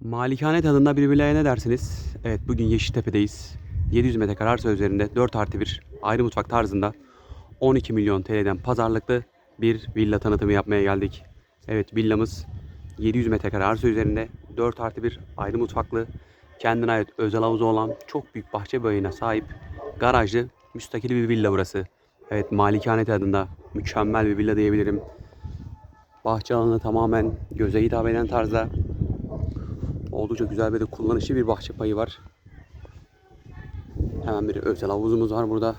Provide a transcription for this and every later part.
Malikane tadında bir villaya ne dersiniz? Evet bugün Yeşiltepe'deyiz. 700 metrekare arsa üzerinde 4 artı 1 ayrı mutfak tarzında 12 milyon TL'den pazarlıklı bir villa tanıtımı yapmaya geldik. Evet villamız 700 metrekare arsa üzerinde 4 artı 1 ayrı mutfaklı, kendine ait özel havuzu olan çok büyük bahçe boyuna sahip garajlı müstakil bir villa burası. Evet malikane tadında mükemmel bir villa diyebilirim. Bahçe alanı tamamen göze hitap eden tarzda Oldukça güzel ve de kullanışlı bir bahçe payı var. Hemen bir özel havuzumuz var burada.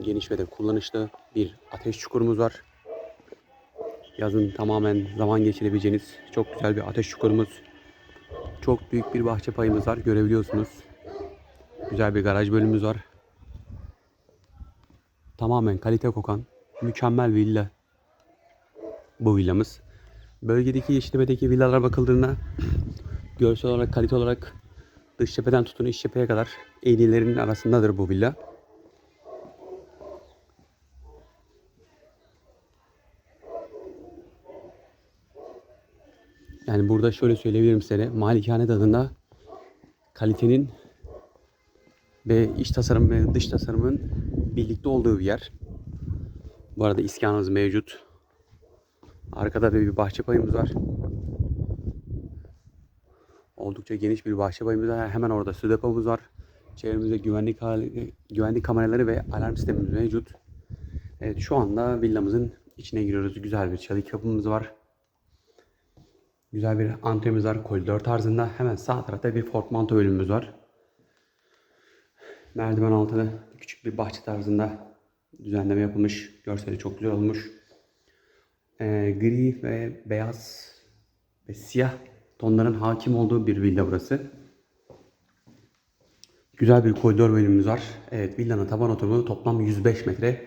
Geniş ve de kullanışlı bir ateş çukurumuz var. Yazın tamamen zaman geçirebileceğiniz çok güzel bir ateş çukurumuz. Çok büyük bir bahçe payımız var görebiliyorsunuz. Güzel bir garaj bölümümüz var. Tamamen kalite kokan mükemmel villa bu villamız. Bölgedeki Yeşiltepe'deki villalara bakıldığında görsel olarak, kalite olarak dış cepheden tutun iç cepheye kadar en iyilerinin arasındadır bu villa. Yani burada şöyle söyleyebilirim size. Malikane tadında kalitenin ve iç tasarım ve dış tasarımın birlikte olduğu bir yer. Bu arada iskanımız mevcut. Arkada da bir bahçe payımız var. Oldukça geniş bir bahçe payımız var. Hemen orada su depomuz var. Çevremizde güvenlik güvenlik kameraları ve alarm sistemimiz mevcut. Evet şu anda villamızın içine giriyoruz. Güzel bir çalı kapımız var. Güzel bir antremiz var. Koridor tarzında. Hemen sağ tarafta bir portmanto bölümümüz var. Merdiven altında küçük bir bahçe tarzında düzenleme yapılmış. Görseli çok güzel olmuş. Ee, gri ve beyaz ve siyah tonların hakim olduğu bir villa burası. Güzel bir koridor bölümümüz var. Evet villanın taban oturumu toplam 105 metre.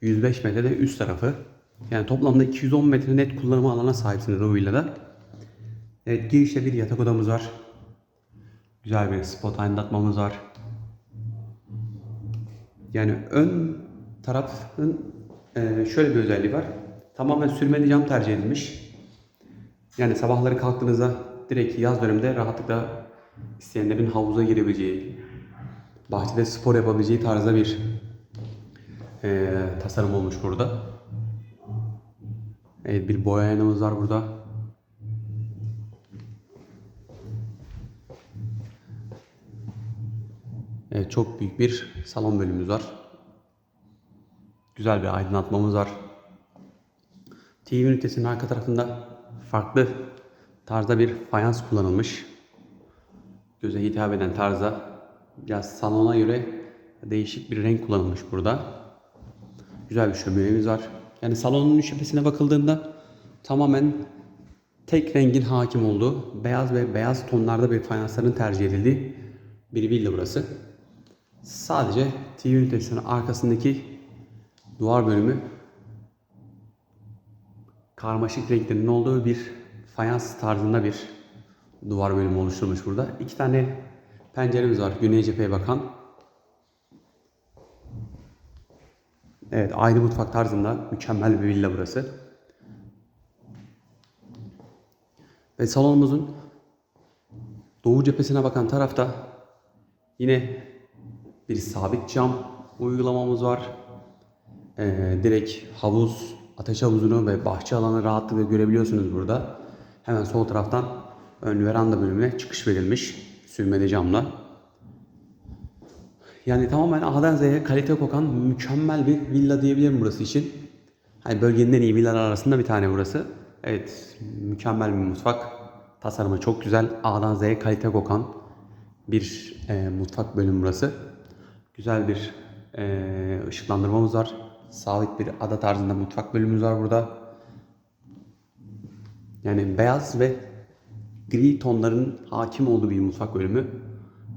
105 metre de üst tarafı. Yani toplamda 210 metre net kullanma alana sahipsiniz bu villada. Evet girişte bir yatak odamız var. Güzel bir spot aydınlatmamız var. Yani ön tarafın e, şöyle bir özelliği var. Tamamen sürmeli cam tercih edilmiş. Yani sabahları kalktığınızda direkt yaz döneminde rahatlıkla isteyenlerin havuza girebileceği, bahçede spor yapabileceği tarzda bir e, tasarım olmuş burada. Evet bir boya aynamız var burada. Evet çok büyük bir salon bölümümüz var. Güzel bir aydınlatmamız var. TV ünitesinin arka tarafında farklı tarzda bir fayans kullanılmış. Göze hitap eden tarzda biraz salona göre değişik bir renk kullanılmış burada. Güzel bir şöminemiz var. Yani salonun üç cephesine bakıldığında tamamen tek rengin hakim olduğu beyaz ve beyaz tonlarda bir fayansların tercih edildiği bir villa burası. Sadece TV ünitesinin arkasındaki duvar bölümü karmaşık renklerin olduğu bir fayans tarzında bir duvar bölümü oluşturmuş burada. İki tane penceremiz var güney cepheye bakan. Evet ayrı mutfak tarzında mükemmel bir villa burası. Ve salonumuzun doğu cephesine bakan tarafta yine bir sabit cam uygulamamız var. Ee, direkt havuz, ateş havuzunu ve bahçe alanı rahatlıkla görebiliyorsunuz burada. Hemen sol taraftan ön veranda bölümüne çıkış verilmiş sürmeli camla. Yani tamamen A'dan Z'ye kalite kokan mükemmel bir villa diyebilirim burası için. Hani bölgenin en iyi villalar arasında bir tane burası. Evet, mükemmel bir mutfak. Tasarımı çok güzel. A'dan Z'ye kalite kokan bir e, mutfak bölümü burası. Güzel bir e, ışıklandırmamız var. Sabit bir ada tarzında mutfak bölümümüz var burada. Yani beyaz ve gri tonların hakim olduğu bir mutfak bölümü.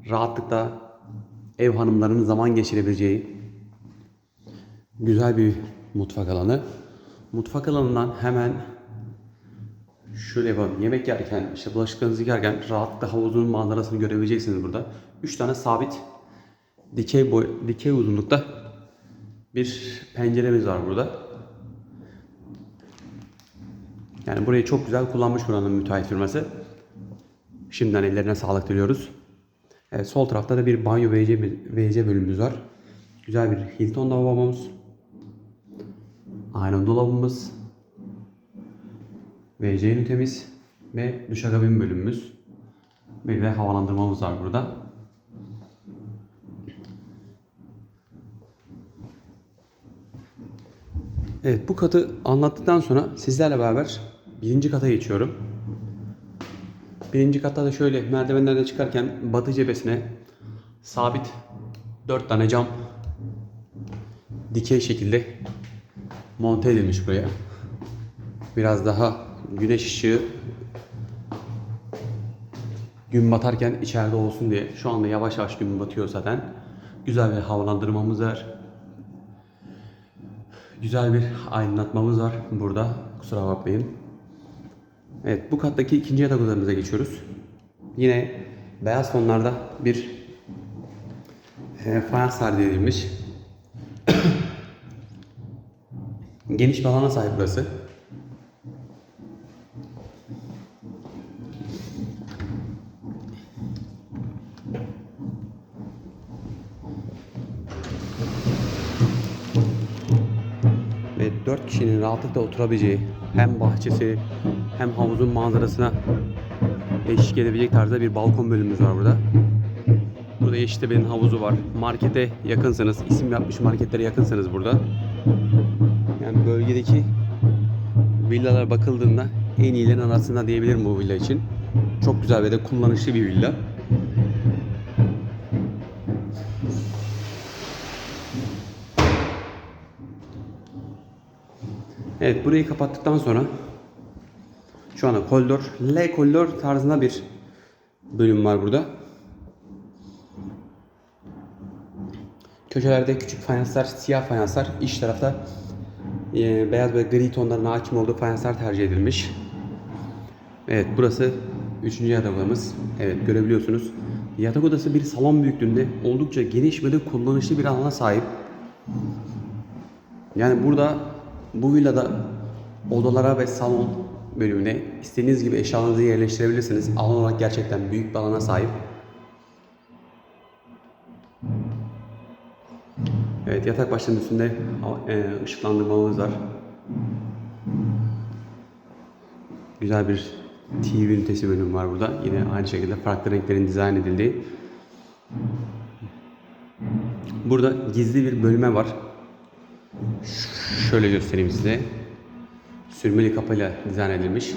Rahatlıkla ev hanımlarının zaman geçirebileceği güzel bir mutfak alanı. Mutfak alanından hemen şöyle yapalım. Yemek yerken, işte bulaşıklarınızı yıkarken rahatlıkla havuzun manzarasını görebileceksiniz burada. 3 tane sabit dikey boy, dikey uzunlukta bir penceremiz var burada. Yani burayı çok güzel kullanmış buranın müteahhit firması. Şimdiden ellerine sağlık diliyoruz. Evet, sol tarafta da bir banyo WC, bölümümüz var. Güzel bir Hilton lavabomuz. Aynen dolabımız. WC ünitemiz ve duşakabin bölümümüz. Bir de havalandırmamız var burada. Evet bu katı anlattıktan sonra sizlerle beraber birinci kata geçiyorum. Birinci katta da şöyle merdivenlerden çıkarken batı cephesine sabit 4 tane cam dikey şekilde monte edilmiş buraya. Biraz daha güneş ışığı gün batarken içeride olsun diye. Şu anda yavaş yavaş gün batıyor zaten. Güzel bir havalandırmamız var. Güzel bir aydınlatmamız var burada. Kusura bakmayın. Evet bu kattaki ikinci yatak odamıza geçiyoruz. Yine beyaz tonlarda bir e, fayans edilmiş. Geniş bir alana sahip burası. 4 kişinin rahatlıkla oturabileceği hem bahçesi hem havuzun manzarasına eşlik edebilecek tarzda bir balkon bölümümüz var burada. Burada Yeşiltepe'nin havuzu var. Markete yakınsanız, isim yapmış marketlere yakınsanız burada. Yani bölgedeki villalar bakıldığında en iyilerin arasında diyebilirim bu villa için. Çok güzel ve de kullanışlı bir villa. Evet burayı kapattıktan sonra şu anda koridor, L koridor tarzında bir bölüm var burada. Köşelerde küçük fayanslar, siyah fayanslar, iç tarafta e, beyaz ve gri tonların hakim olduğu fayanslar tercih edilmiş. Evet burası üçüncü yatak odamız. Evet görebiliyorsunuz. Yatak odası bir salon büyüklüğünde oldukça geniş ve de kullanışlı bir alana sahip. Yani burada bu villada odalara ve salon bölümüne istediğiniz gibi eşyalarınızı yerleştirebilirsiniz. Alan olarak gerçekten büyük bir alana sahip. Evet yatak başının üstünde e, ışıklandırmamız var. Güzel bir TV ünitesi bölümü var burada. Yine aynı şekilde farklı renklerin dizayn edildiği. Burada gizli bir bölüme var. Şöyle göstereyim size. Sürmeli kapıyla dizayn edilmiş.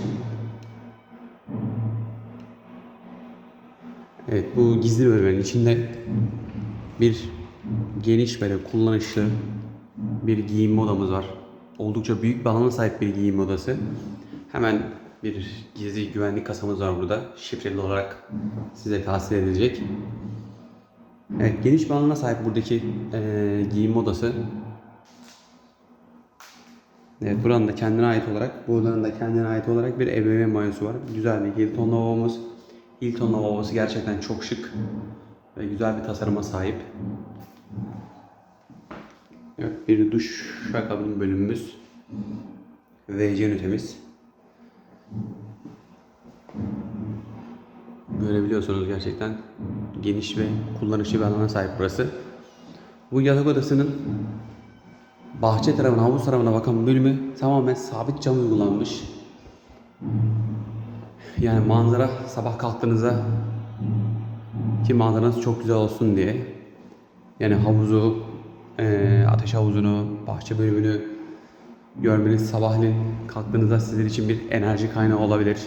Evet bu gizli bölmenin içinde bir geniş böyle kullanışlı bir giyinme odamız var. Oldukça büyük bir alana sahip bir giyinme odası. Hemen bir gizli güvenlik kasamız var burada. Şifreli olarak size tahsil edilecek. Evet geniş bir alana sahip buradaki eee giyinme odası. Evet buranın da kendine ait olarak, buranın da kendine ait olarak bir ebeveyn banyosu var. Güzel bir Hilton lavabomuz. Hilton lavabosu gerçekten çok şık ve güzel bir tasarıma sahip. Evet bir duş kabin bölümümüz. WC ünitemiz. Görebiliyorsunuz gerçekten geniş ve kullanışlı bir alana sahip burası. Bu yatak odasının bahçe tarafına, havuz tarafına bakan bölümü tamamen sabit cam uygulanmış. Yani manzara sabah kalktığınızda ki manzaranız çok güzel olsun diye yani havuzu, eee, ateş havuzunu, bahçe bölümünü görmeniz sabahleyin kalktığınızda sizler için bir enerji kaynağı olabilir.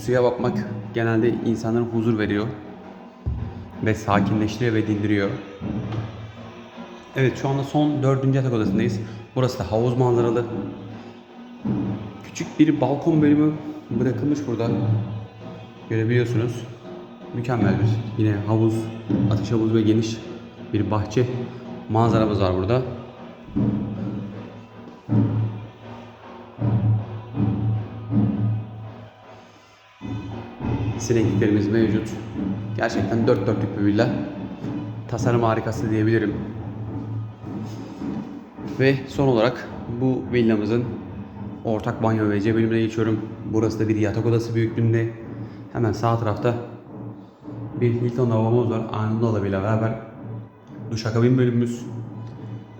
Suya bakmak genelde insanlara huzur veriyor ve sakinleştiriyor ve dindiriyor. Evet şu anda son dördüncü yatak odasındayız. Burası da havuz manzaralı. Küçük bir balkon bölümü bırakılmış burada. Görebiliyorsunuz. Mükemmel bir yine havuz, ateş havuzu ve geniş bir bahçe manzaramız var burada. Sinekliklerimiz mevcut. Gerçekten dört dörtlük bir villa. Tasarım harikası diyebilirim. Ve son olarak bu villamızın ortak banyo ve WC bölümüne geçiyorum. Burası da bir yatak odası büyüklüğünde. Hemen sağ tarafta bir Hilton lavabomuz var. Anadolu dolabıyla beraber duşakabin bölümümüz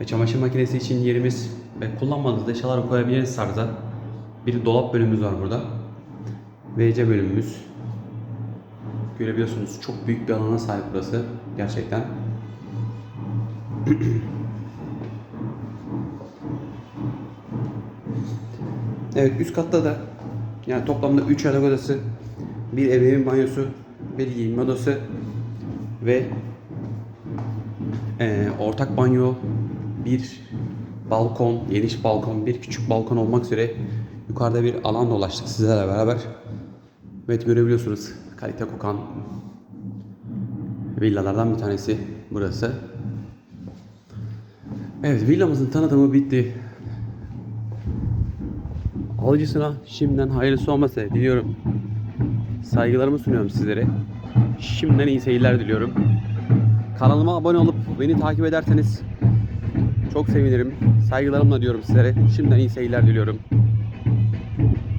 ve çamaşır makinesi için yerimiz ve kullanmadığınız eşyaları koyabiliriz tarzda bir dolap bölümümüz var burada. WC bölümümüz. Görebiliyorsunuz çok büyük bir alana sahip burası gerçekten. Evet üst katta da yani toplamda 3 yatak odası, bir ebeveyn banyosu, bir giyinme odası ve eee, ortak banyo, bir balkon, geniş balkon, bir küçük balkon olmak üzere yukarıda bir alan dolaştık sizlerle beraber. Evet görebiliyorsunuz kalite kokan villalardan bir tanesi burası. Evet villamızın tanıtımı bitti. Alıcısına şimdiden hayırlısı olmasa diliyorum. Saygılarımı sunuyorum sizlere. Şimdiden iyi seyirler diliyorum. Kanalıma abone olup beni takip ederseniz çok sevinirim. Saygılarımla diyorum sizlere. Şimdiden iyi seyirler diliyorum.